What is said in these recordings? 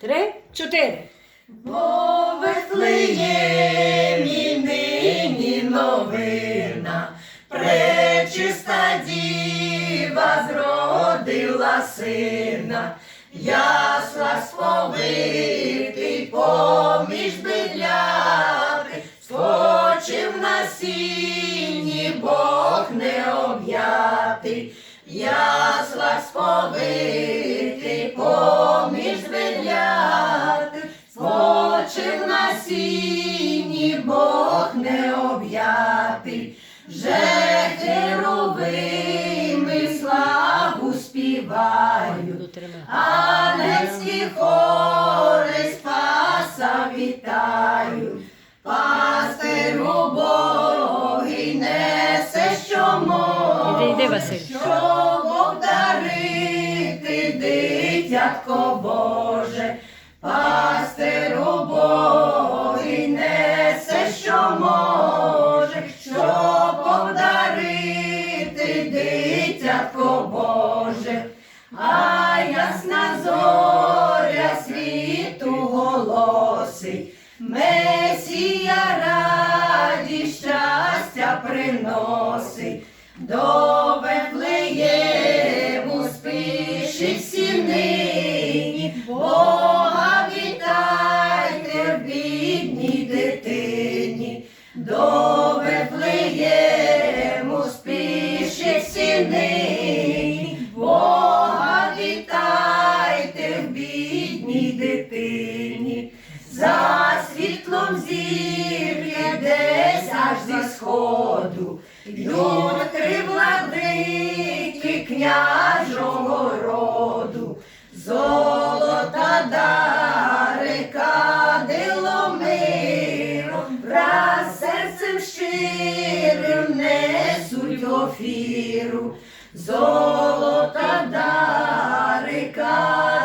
Три, чотири. Бо Вифлеємі нині новина, пречиста діва зродила сина, ясла сповитий поміж бидляти, скочив на сіні, Бог не об'ятий, ясла сповитий Сіні, Бог не об'ятий, вже херовими славу співають, ангельські хори спаса вітають, пастиру Богий несе, що може, Василь. щоб дарити дитятко Боже, пастиру Богий несе, що може, щоб подарити дитятко Боже, а ясна зоря світу голосить, Месія раді щастя приносить. Сходу. Йдуть три владики княжого роду, золота дарика диломиром, враз серцем щирим несуть офіру, золота дарика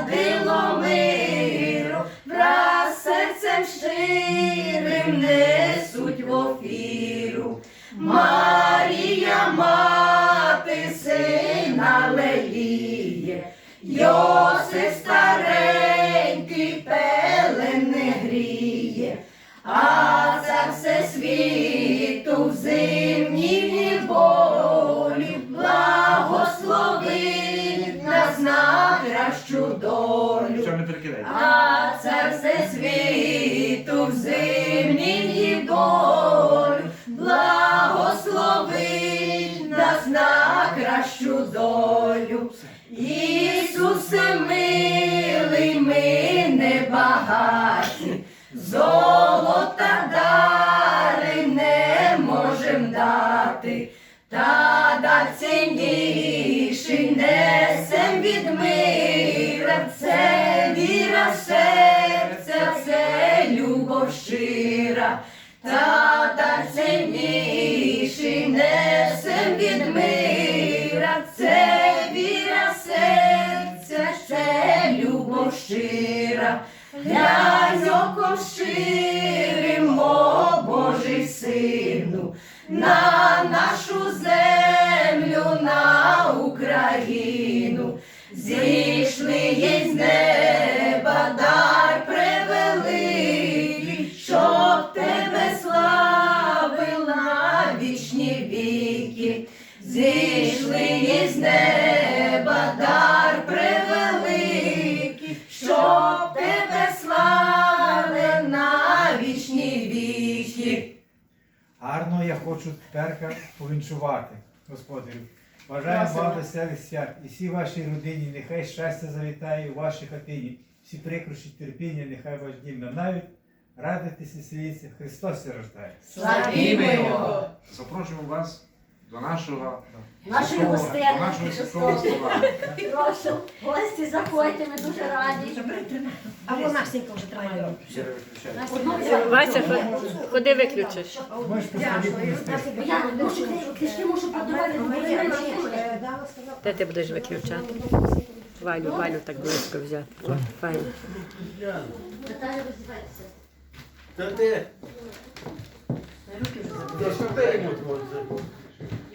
диломиром, враз серцем щирим несуть Йосип старенький пелен не гріє, а за все світу в зимній волі благословить нас на кращу долю. А це все світу в зимній долю благословить нас на кращу долю. Ісусе милий, ми небагаті, золота дари не можем дати, та дар цінніший несем від мира, це віра серця, це любов щира, та дар цінніший несем на нашу землю, на Україну, зійшли їй з неба дар превеликий, щоб тебе славив на вічні віки, зійшли їй з неба Гарно я хочу тепер повінчувати, господарю. Бажаю вам веселих свят і всій вашій родині, нехай щастя завітає у вашій хатині, всі прикрощі терпіння, нехай ваш дім навіть радитися, веселіться, Христос се рождає. Славімо Його! Запрошуємо вас до нашого Нашої святого- гостини. до нашого святого стола. Прошу, гості, заходьте, ми дуже раді. Або Настенька вже тримає. Одну Вася, ходи, ходи виключиш. Понести. Я ти- ти ж не можу продавати, бо я не чую. Де ти будеш виключати? Валю, Валю так близько взяти. О, Файно. Наталя роздівається. Та ти? Та що ти йому твоє?